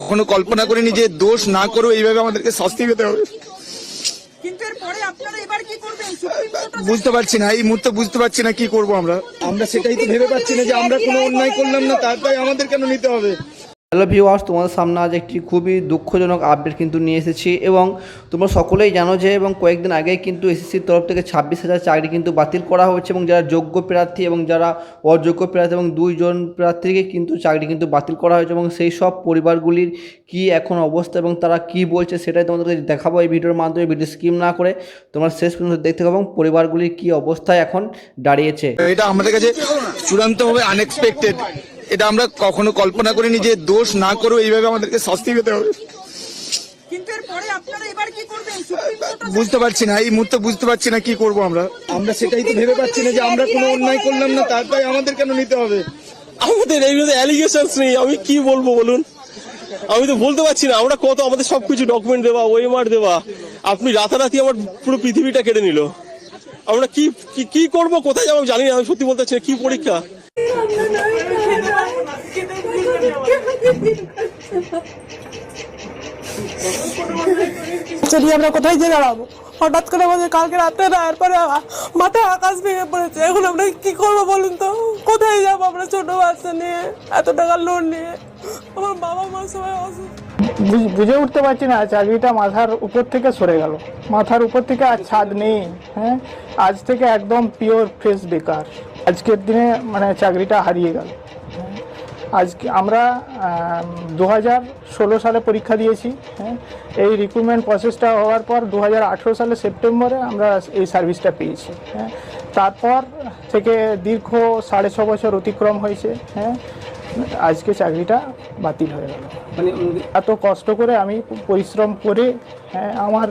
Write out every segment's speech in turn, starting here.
কখনো কল্পনা করিনি যে দোষ না করো এইভাবে আমাদেরকে শাস্তি পেতে হবে। বুঝতে পারছি না এই মুহূর্তে বুঝতে পারছি না কি করব আমরা। আমরা সেটাই তো ভেবে পাচ্ছি না যে আমরা কোনো অন্যায় করলাম না তারপরে আমাদের কেন নিতে হবে? হ্যালো ভিউয়ার্স তোমাদের সামনে আজ একটি খুবই দুঃখজনক আপডেট কিন্তু নিয়ে এসেছি এবং তোমরা সকলেই জানো যে এবং কয়েকদিন আগেই কিন্তু এসএসসির তরফ থেকে ছাব্বিশ হাজার চাকরি কিন্তু বাতিল করা হয়েছে এবং যারা যোগ্য প্রার্থী এবং যারা অযোগ্য প্রার্থী এবং দুইজন প্রার্থীকে কিন্তু চাকরি কিন্তু বাতিল করা হয়েছে এবং সেই সব পরিবারগুলির কি এখন অবস্থা এবং তারা কি বলছে সেটাই তোমাদেরকে দেখাবো এই ভিডিওর মাধ্যমে, ভিডিও স্কিম না করে। তোমরা শেষ পর্যন্ত দেখতে পাবো এবং পরিবারগুলির কি অবস্থায় এখন দাঁড়িয়েছে। এটা আমাদের কাছে চূড়ান্তভাবে আনএক্সপেক্টেড এটা আমরা কখনো কল্পনা করিনি যে দোষ না করেও এইভাবে আমাদেরকে শাস্তি পেতে হবে। কিন্তু এরপরে আপনারা এবার কি করবেন? সুপ্রিম কোর্ট বুঝতে পারছি না এই মুহূর্তে বুঝতে পারছি না কি করব আমরা। আমরা সেটাই তো ভেবে পাচ্ছি না যে আমরা কোনো অন্যায় করলাম না তারপরে আমাদের কেন নিতে হবে? আমাদের এইগুলো অ্যালিগেশনস নেই আমি কি বলব বলুন? আমি তো বলতে পারছি না আমরা কত আমাদের সবকিছু ডকুমেন্ট দেওয়া ওয়েমার দেওয়া। আপনি রাতারাতি আমার পুরো পৃথিবীটা কেড়ে নিল। আমরা কি কি- কি করব কোথায় যাব জানি না আমি সত্যি বলতে পারছি না কি পরীক্ষা? চলি, আমরা কোথায় যে দাঁড়াবো? হঠাৎ করে আমাদের কালকে রাতে রায়ের পরে মাথায় আকাশ ভেঙে পড়েছে। এখন আমরা কি করব বলুন তো? কোথায় যাব আমরা ছোট বাচ্চা নিয়ে? এত টাকা লোন নিয়ে? আমার বাবা মা সবাই অসুস্থ। বুঝে উঠতে পারছি না, চাকরিটা মাথার উপর থেকে সরে গেল। মাথার উপর থেকে আর ছাদ নেই হ্যাঁ? আজ থেকে একদম পিওর ফ্রেশ বেকার। আজকের দিনে মানে চাকরিটা হারিয়ে গেল। আজকে আমরা দু হাজার ষোলো সালে পরীক্ষা দিয়েছি হ্যাঁ। এই রিক্রুটমেন্ট প্রসেসটা হওয়ার পর দু হাজার আঠেরো সালে সেপ্টেম্বরে আমরা এই সার্ভিসটা পেয়েছি হ্যাঁ। তারপর থেকে দীর্ঘ সাড়ে ছ বছর অতিক্রম হয়েছে হ্যাঁ। আজকে চাকরিটা বাতিল হয়ে গেল। মানে এত কষ্ট করে আমি পরিশ্রম করে হ্যাঁ, আমার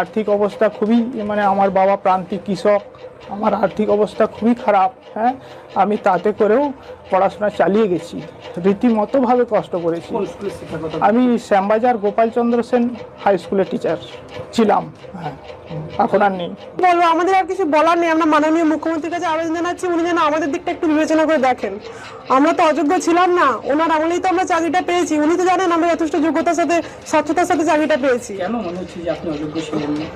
আর্থিক অবস্থা খুবই মানে আমার বাবা প্রান্তিক কৃষক আমার আর্থিক অবস্থা খুবই খারাপ হ্যাঁ? আমি তাতে করেও পড়াশোনা চালিয়ে গেছি। রীতিমতোভাবে কষ্ট করেছি। আমি শ্যামবাজার গোপালচন্দ্র সেন হাই স্কুলের টিচার ছিলাম। হ্যাঁ এখন আর নেই। বলব আমাদের আর কিছু বলার নেই। আমরা মাননীয় মুখ্যমন্ত্রীর কাছে আবেদন জানাচ্ছি উনি যেন আমাদের দিকটা একটু বিবেচনা করে দেখেন। আমরা তো অযোগ্য ছিলাম না ওনার আমলেই তো আমরা চাকরিটা পেয়েছি। উনি তো জানেন আমরা যথেষ্ট যোগ্যতার সাথে স্বচ্ছতার সাথে চাকরিটা পেয়েছি। কেন মনে হচ্ছে যে আপনি অযোগ্য ছিলেন না?